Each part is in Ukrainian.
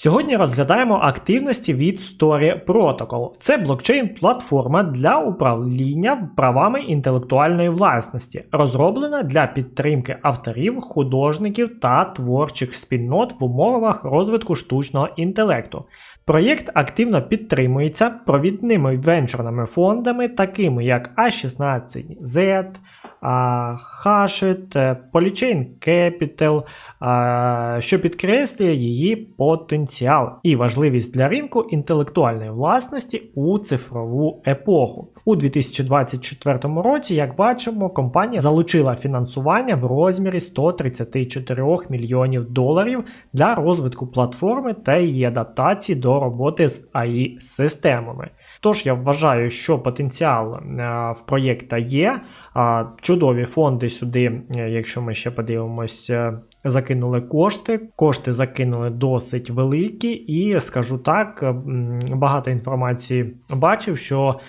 Сьогодні розглядаємо активності від Story Protocol. Це блокчейн-платформа для управління правами інтелектуальної власності, розроблена для підтримки авторів, художників та творчих спільнот в умовах розвитку штучного інтелекту. Проєкт активно підтримується провідними венчурними фондами, такими як A16Z, Hashit, Polychain Capital, що підкреслює її потенціал і важливість для ринку інтелектуальної власності у цифрову епоху. У 2024 році, як бачимо, компанія залучила фінансування в розмірі 134 мільйонів доларів для розвитку платформи та її адаптації до роботи з AI системами. Тож я вважаю, що потенціал е, в проєкта є. Чудові фонди сюди, е, якщо ми ще подивимось, е, закинули кошти. Кошти закинули досить великі, і скажу так, багато інформації бачив, що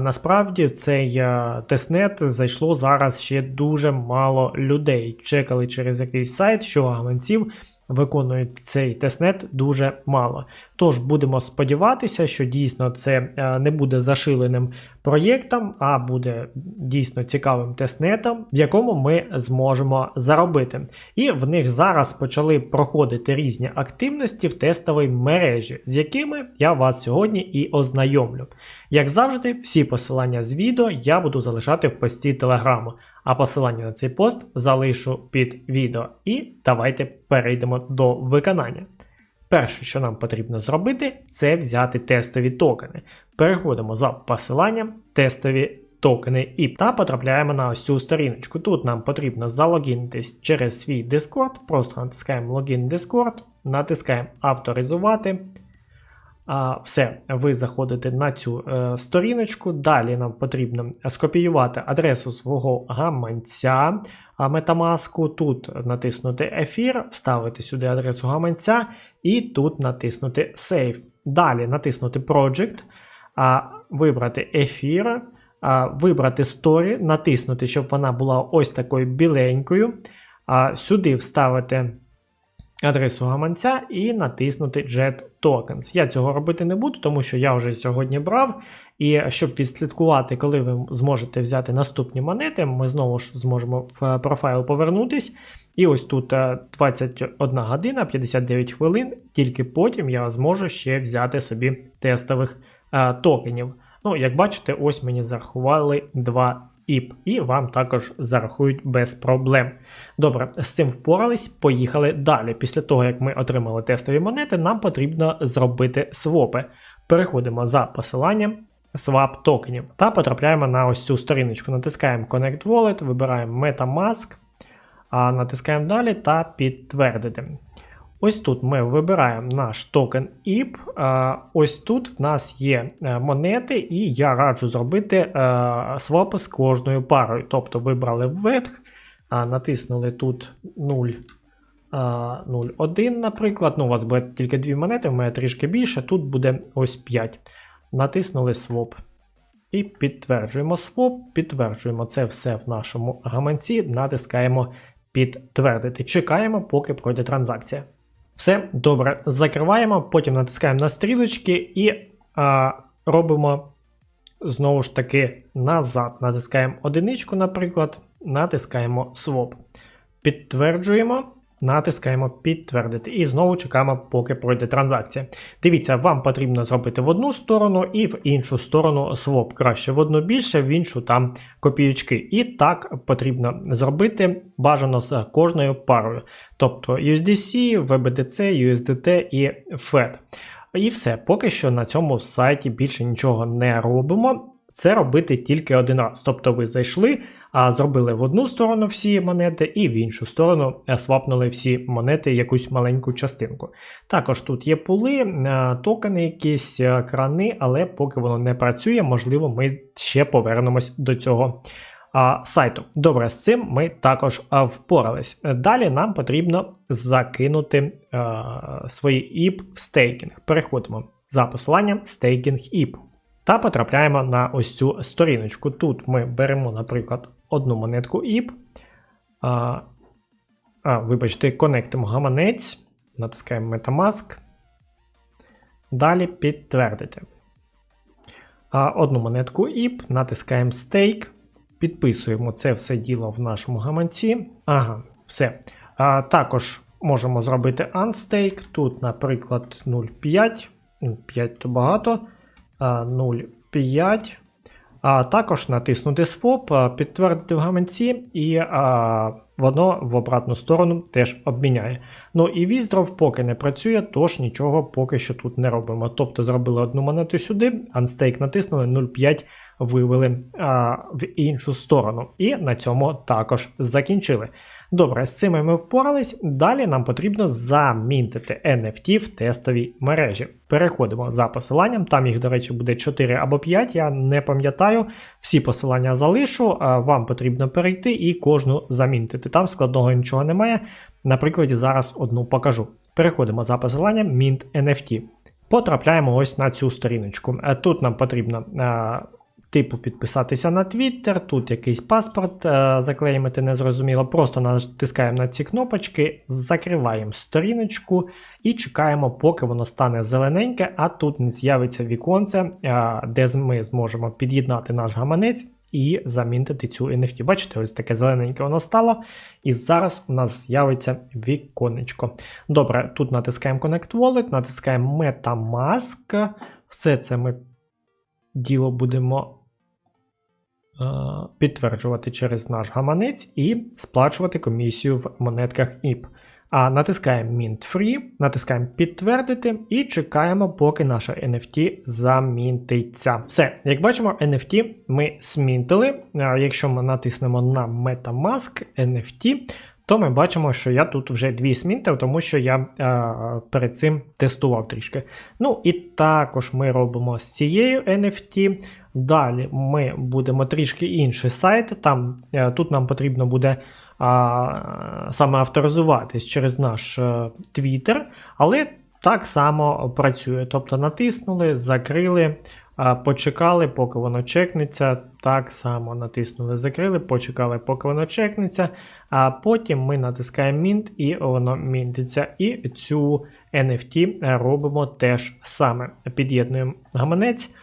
насправді цей тестнет зайшло зараз ще дуже мало людей. Чекали через якийсь сайт, що гаманців виконують цей тестнет дуже мало. Тож будемо сподіватися, що дійсно це е, не буде зашиленим проєктом, а буде дійсно цікавим тестнетом, в якому ми зможемо заробити. І в них зараз почали проходити різні активності в тестовій мережі, з якими я вас сьогодні і ознайомлю. Як завжди, всі посилання з відео я буду залишати в пості телеграму. А посилання на цей пост залишу під відео. І давайте перейдемо до виконання. Перше, що нам потрібно зробити, це взяти тестові токени. Переходимо за посиланням тестові токени і та потрапляємо на ось цю сторіночку. Тут нам потрібно залогінитись через свій Discord, просто натискаємо логін Discord, натискаємо авторизувати. Все, ви заходите на цю е, сторіночку. Далі нам потрібно скопіювати адресу свого гаманця Metamask. Тут натиснути ефір, вставити сюди адресу гаманця і тут натиснути Save. Далі натиснути Project, вибрати ефір, вибрати Story, натиснути, щоб вона була ось такою біленькою. Сюди вставити адресу гаманця і натиснути Jet Tokens. Я цього робити не буду, тому що я вже сьогодні брав. І щоб відслідкувати, коли ви зможете взяти наступні монети, ми знову ж зможемо в профайл повернутись. І ось тут 21 година 59 хвилин, тільки потім я зможу ще взяти собі тестових а, токенів. Ну, як бачите, ось мені зарахували 2 ІП, і вам також зарахують без проблем. Добре, з цим впорались, поїхали далі. Після того, як ми отримали тестові монети, нам потрібно зробити свопи. Переходимо за посиланням swap токенів та потрапляємо на ось цю сторіночку. Натискаємо Connect Wallet, вибираємо Metamask, а натискаємо далі та підтвердити. Ось тут ми вибираємо наш токен IP. Ось тут в нас є е, монети, і я раджу зробити е, свопи з кожною парою. Тобто вибрали вверх, натиснули тут 0. 0,1, наприклад. Ну, у вас буде тільки дві монети, в мене трішки більше, тут буде ось 5. Натиснули своп. І підтверджуємо своп, підтверджуємо це все в нашому гаманці, натискаємо підтвердити. Чекаємо, поки пройде транзакція. Все, добре, закриваємо, потім натискаємо на стрілочки і а, робимо знову ж таки назад. Натискаємо одиничку, наприклад, натискаємо Swap. Підтверджуємо, натискаємо підтвердити. І знову чекаємо, поки пройде транзакція. Дивіться, вам потрібно зробити в одну сторону і в іншу сторону своп. Краще в одну більше, в іншу там копійочки. І так потрібно зробити бажано з кожною парою. Тобто USDC, VBDC, USDT і FED. І все, поки що на цьому сайті більше нічого не робимо. Це робити тільки один раз. Тобто ви зайшли, зробили в одну сторону всі монети, і в іншу сторону е, свапнули всі монети якусь маленьку частинку. Також тут є пули, е, токени, якісь е, крани, але поки воно не працює, можливо, ми ще повернемось до цього сайту. Добре, з цим ми також впорались. Далі нам потрібно закинути свої ІП в стейкінг. Переходимо за посиланням стейкінг ІП. Та потрапляємо на ось цю сторіночку. Тут ми беремо, наприклад, одну монетку ІП. А, а, Вибачте, конектимо гаманець, натискаємо Metamask. Далі підтвердити. А, Одну монетку ІП, натискаємо Stake. Підписуємо це все діло в нашому гаманці. Ага, все. А, Також можемо зробити unstake. Тут, наприклад, 0,5. 5 то багато. 0,5. А також натиснути Swap, підтвердити в гаманці, і а, воно в обратну сторону теж обміняє. Ну і Віздров поки не працює, тож нічого поки що тут не робимо. Тобто зробили одну монету сюди, Unstake натиснули 0,5 вивели а, в іншу сторону. І на цьому також закінчили. Добре, з цим ми впорались. Далі нам потрібно замінтити NFT в тестовій мережі. Переходимо за посиланням, там їх, до речі, буде 4 або 5, я не пам'ятаю. Всі посилання залишу, вам потрібно перейти і кожну замінтити. Там складного нічого немає. Наприклад, зараз одну покажу. Переходимо за посиланням Mint NFT. Потрапляємо ось на цю сторіночку. Тут нам потрібно типу підписатися на Twitter, тут якийсь паспорт е, заклеїмити незрозуміло. Просто натискаємо на ці кнопочки, закриваємо сторіночку і чекаємо, поки воно стане зелененьке, а тут не з'явиться віконце, е, де ми зможемо під'єднати наш гаманець. І замінити цю NFT. Бачите, ось таке зелененьке воно стало. І зараз у нас з'явиться віконечко. Добре, тут натискаємо Connect Wallet, натискаємо Metamask. Все це ми діло будемо підтверджувати через наш гаманець і сплачувати комісію в монетках IP. А натискаємо Mint Free, натискаємо підтвердити і чекаємо, поки наша NFT замінтиться. Все, як бачимо, NFT ми змінтили. Е, якщо ми натиснемо на Metamask NFT, то ми бачимо, що я тут вже дві змінтив, тому що я е, перед цим тестував трішки. Ну і також ми робимо з цією NFT. Далі ми будемо трішки інший сайт. Там, е, Тут нам потрібно буде а, саме авторизуватись через наш е, Twitter, але так само працює. Тобто натиснули, закрили, а, почекали, поки воно чекнеться. Так само натиснули, закрили, почекали, поки воно чекнеться. А потім ми натискаємо Mint і воно мінтиться. І цю NFT робимо теж саме. Під'єднуємо гаманець.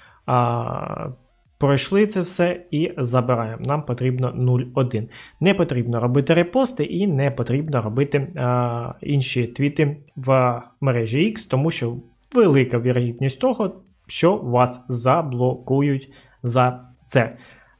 Пройшли це все і забираємо. Нам потрібно 0,1. Не потрібно робити репости і не потрібно робити а, інші твіти в мережі X, тому що велика вірогідність того, що вас заблокують за це.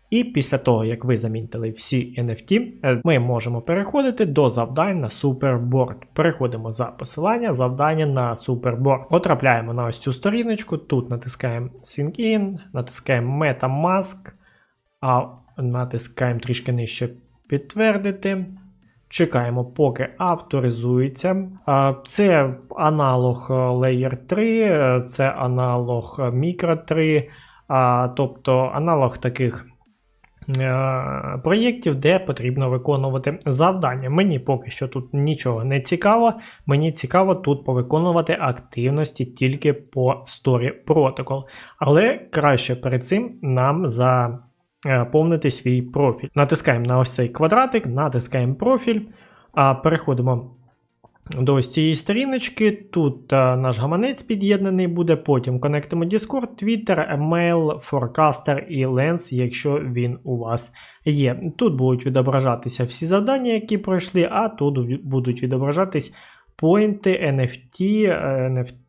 І після того, як ви замінтили всі NFT, е, ми можемо переходити до завдань на Superboard. Переходимо за посилання, завдання на Superboard. Потрапляємо на ось цю сторіночку. Тут натискаємо Sync In, натискаємо Metamask, а натискаємо трішки нижче підтвердити. Чекаємо, поки авторизується. Це аналог Layer 3, це аналог Micro 3, тобто аналог таких. Е, проєктів, де потрібно виконувати завдання. Мені поки що тут нічого не цікаво. Мені цікаво тут повиконувати активності тільки по Story Protocol. Але краще перед цим нам заповнити свій профіль. Натискаємо на ось цей квадратик, натискаємо профіль, переходимо до ось цієї сторіночки. Тут а, е, наш гаманець під'єднаний буде, потім конектимо Discord, Twitter, Email, Forecaster і Lens, якщо він у вас є. Тут будуть відображатися всі завдання, які пройшли, а тут будуть відображатись поінти, NFT, NFT.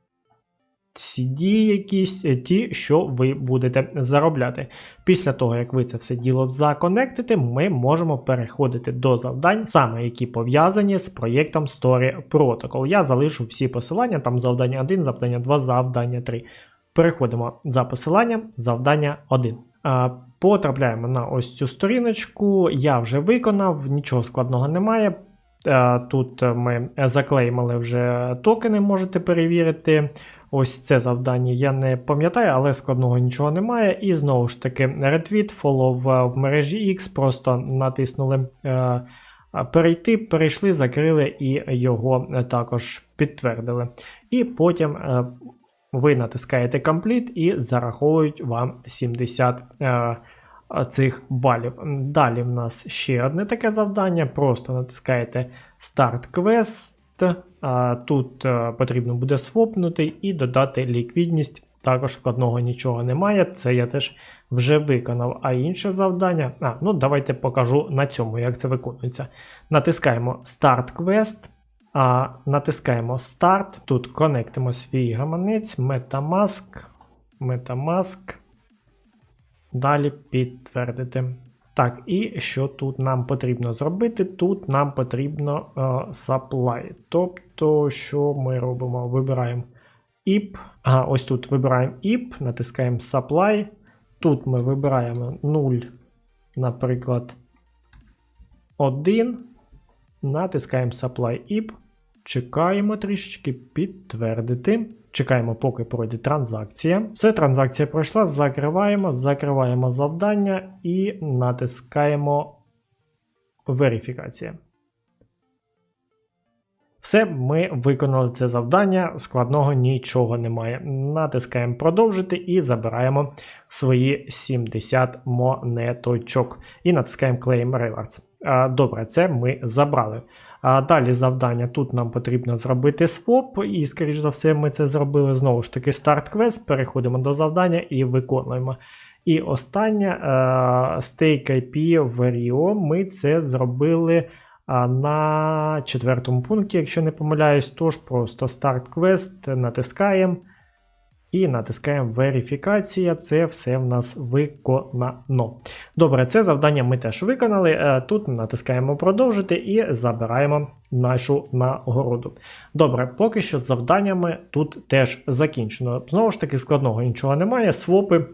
CD якісь е, ті, що ви будете заробляти. Після того, як ви це все діло законектите, ми можемо переходити до завдань, саме які пов'язані з проєктом Story Protocol. Я залишу всі посилання, там завдання 1, завдання 2, завдання 3. Переходимо за посиланням, завдання 1. Потрапляємо на ось цю сторіночку. Я вже виконав, нічого складного немає. Е, Тут ми заклеймили вже токени, можете перевірити. Ось це завдання я не пам'ятаю, але складного нічого немає. І знову ж таки, ретвіт, фолов в мережі X, просто натиснули е, перейти, перейшли, закрили і його також підтвердили. І потім е, ви натискаєте Complete і зараховують вам 70 е, цих балів. Далі в нас ще одне таке завдання. Просто натискаєте Start Quest. Тут е, потрібно буде свопнути і додати ліквідність. Також складного нічого немає. Це я теж вже виконав. А інше завдання. А, ну давайте покажу на цьому, як це виконується. Натискаємо Start Quest. А, Натискаємо Start. Тут конектимо свій гаманець, Metamask. Metamask. Далі підтвердити. Так, і що тут нам потрібно зробити? Тут нам потрібно е, supply. Тобто, що ми робимо? Вибираємо IP. Ага, ось тут вибираємо IP, натискаємо supply. Тут ми вибираємо 0, наприклад, 1. Натискаємо supply IP. Чекаємо трішечки підтвердити. Чекаємо, поки пройде транзакція. Все, транзакція пройшла. Закриваємо, закриваємо завдання і натискаємо верифікація. Все, ми виконали це завдання, складного нічого немає. Натискаємо продовжити і забираємо свої 70 монеточок. І натискаємо Claim Rewards. Добре, це ми забрали. А Далі завдання. Тут нам потрібно зробити своп, і, скоріш за все, ми це зробили знову ж таки старт квест. Переходимо до завдання і виконуємо. І останнє Stake IP в Rio. Ми це зробили на четвертому пункті, якщо не помиляюсь, тож просто старт квест натискаємо. І натискаємо верифікація. Це все в нас виконано. Добре, це завдання ми теж виконали. Е, тут натискаємо продовжити і забираємо нашу нагороду. Добре, поки що з завданнями тут теж закінчено. Знову ж таки, складного нічого немає. Свопи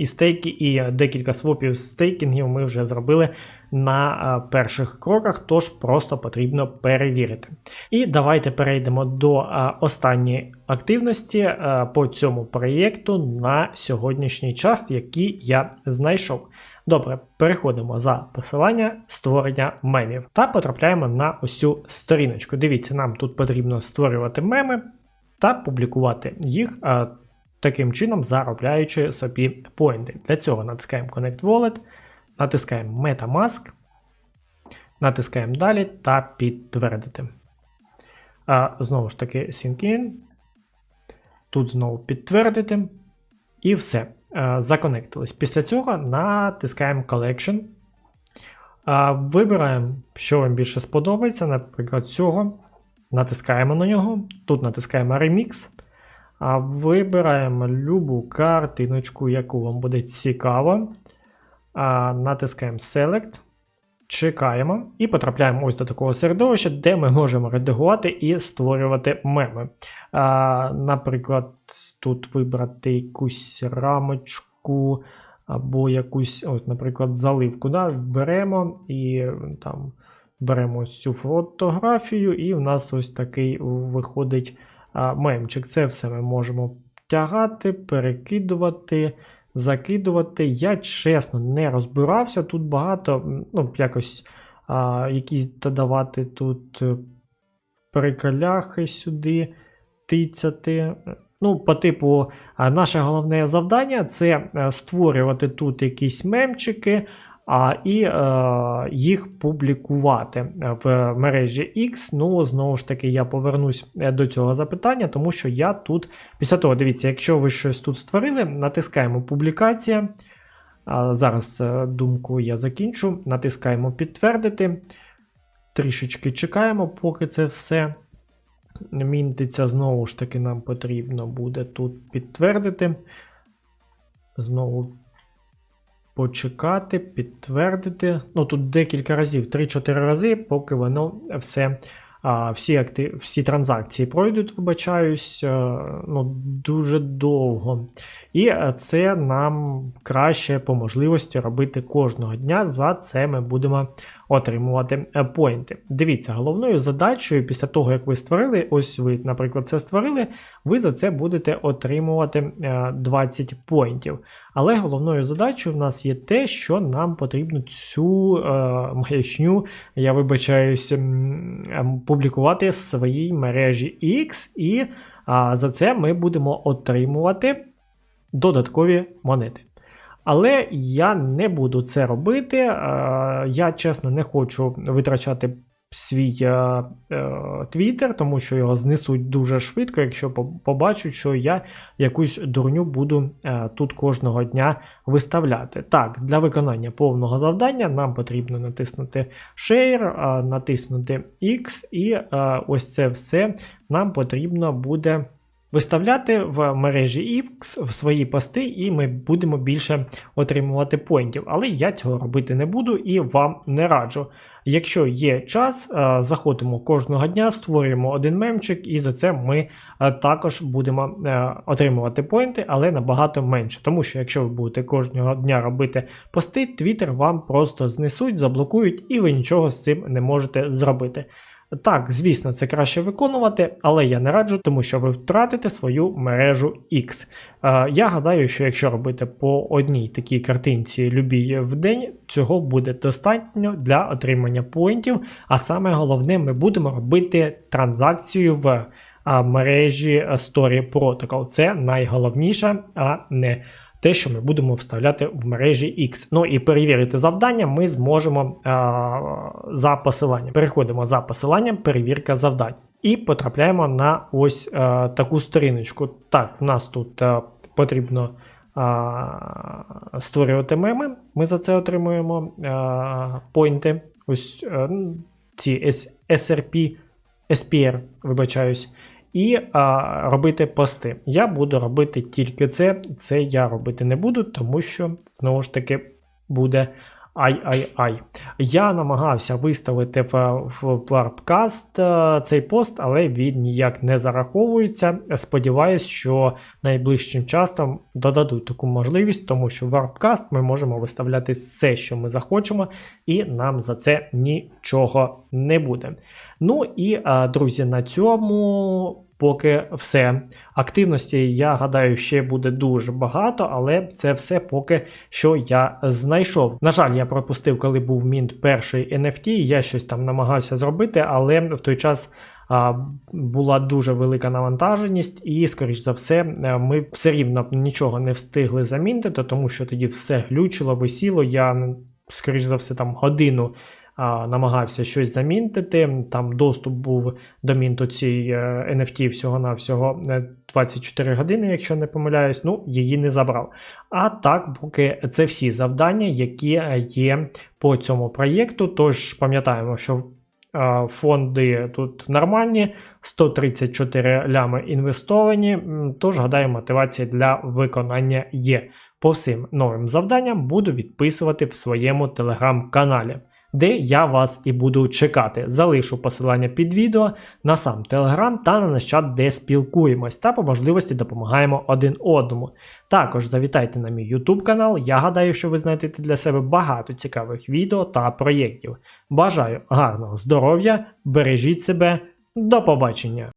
і стейки, і декілька свопів стейкінгів ми вже зробили на перших кроках, тож просто потрібно перевірити. І давайте перейдемо до останньої активності по цьому проєкту на сьогоднішній час, який я знайшов. Добре, переходимо за посилання створення мемів та потрапляємо на ось цю сторіночку. Дивіться, нам тут потрібно створювати меми та публікувати їх таким чином заробляючи собі поінти. Для цього натискаємо Connect Wallet, натискаємо Metamask, натискаємо далі та підтвердити. А, Знову ж таки, Sync in. Тут знову підтвердити. І все. Законектились. Після цього натискаємо Collection. Вибираємо, що вам більше сподобається, наприклад, цього. Натискаємо на нього. Тут натискаємо Remix. А Вибираємо любу картиночку, яку вам буде цікаво. А, Натискаємо Select. Чекаємо і потрапляємо ось до такого середовища, де ми можемо редагувати і створювати меми. А, Наприклад, тут вибрати якусь рамочку або якусь, от, наприклад, заливку. Да? Беремо і там беремо ось цю фотографію, і в нас ось такий виходить мемчик. Це все ми можемо тягати, перекидувати, закидувати. Я чесно не розбирався. Тут багато, ну, якось а, якісь додавати тут е, приколяхи сюди, тицяти. Ну, по типу, наше головне завдання це е, створювати тут якісь мемчики а, і е, їх публікувати в мережі X. Ну, знову ж таки, я повернусь е, до цього запитання, тому що я тут, після того, дивіться, якщо ви щось тут створили, натискаємо публікація. Зараз е, думку я закінчу. Натискаємо підтвердити. Трішечки чекаємо, поки це все мінтиться. Знову ж таки, нам потрібно буде тут підтвердити. Знову почекати, підтвердити. Ну, тут декілька разів, 3-4 рази, поки воно все всі, актив, всі транзакції пройдуть, вибачаюсь, е, ну, дуже довго. І е, це нам краще по можливості робити кожного дня. За це ми будемо отримувати е, поінти. Дивіться, головною задачею після того, як ви створили, ось ви, наприклад, це створили, ви за це будете отримувати е, 20 поінтів. Але головною задачею в нас є те, що нам потрібно цю е, маячню, я вибачаюсь, ем, публікувати в своїй мережі X, і а, за це ми будемо отримувати додаткові монети. Але я не буду це робити. е, Я чесно не хочу витрачати свій е, твіттер, тому що його знесуть дуже швидко, якщо по- побачать, що я якусь дурню буду е, тут кожного дня виставляти. Так, для виконання повного завдання нам потрібно натиснути Share, е, натиснути X, і е, ось це все нам потрібно буде. Виставляти в мережі X в свої пости, і ми будемо більше отримувати поінтів. Але я цього робити не буду і вам не раджу. Якщо є час, е, заходимо кожного дня, створюємо один мемчик, і за це ми е, також будемо е, отримувати поінти, але набагато менше. Тому що якщо ви будете кожного дня робити пости, Twitter вам просто знесуть, заблокують, і ви нічого з цим не можете зробити. Так, звісно, це краще виконувати, але я не раджу, тому що ви втратите свою мережу X. Е, я гадаю, що якщо робити по одній такій картинці любій в день, цього буде достатньо для отримання поінтів. А саме головне, ми будемо робити транзакцію в мережі Story Protocol. Це найголовніше, а не те, що ми будемо вставляти в мережі X. Ну і перевірити завдання ми зможемо а, за посиланням. Переходимо за посиланням, перевірка завдань. І потрапляємо на ось а, таку сторіночку. Так, в нас тут а, потрібно а, створювати меми. Ми за це отримуємо а, поінти. Ось ну, ці SRP, SPR, вибачаюсь і а, робити пости. Я буду робити тільки це. Це я робити не буду, тому що знову ж таки буде ай-ай-ай. Я намагався виставити в, в Warpcast е, цей пост, але він ніяк не зараховується. Сподіваюсь, що найближчим часом додадуть таку можливість, тому що в Warpcast ми можемо виставляти все, що ми захочемо, і нам за це нічого не буде. Ну і, друзі, на цьому поки все. Активності, я гадаю, ще буде дуже багато, але це все поки що я знайшов. На жаль, я пропустив, коли був мінт перший NFT, я щось там намагався зробити, але в той час. Була дуже велика навантаженість, і, скоріш за все, е, ми все рівно нічого не встигли замінити, тому що тоді все глючило, висіло. Я, скоріш за все, там годину намагався щось замінтити. Там доступ був до мінту е, NFT всього-навсього е, 24 години, якщо не помиляюсь, ну її не забрав. А так, поки це всі завдання, які е, є по цьому проєкту. Тож пам'ятаємо, що е, фонди тут нормальні, 134 лями інвестовані. Тож, гадаю, мотивація для виконання є. По всім новим завданням буду відписувати в своєму телеграм-каналі де я вас і буду чекати. Залишу посилання під відео на сам Телеграм та на наш де спілкуємось та по можливості допомагаємо один одному. Також завітайте на мій YouTube канал. Я гадаю, що ви знайдете для себе багато цікавих відео та проєктів. Бажаю гарного здоров'я, бережіть себе, до побачення!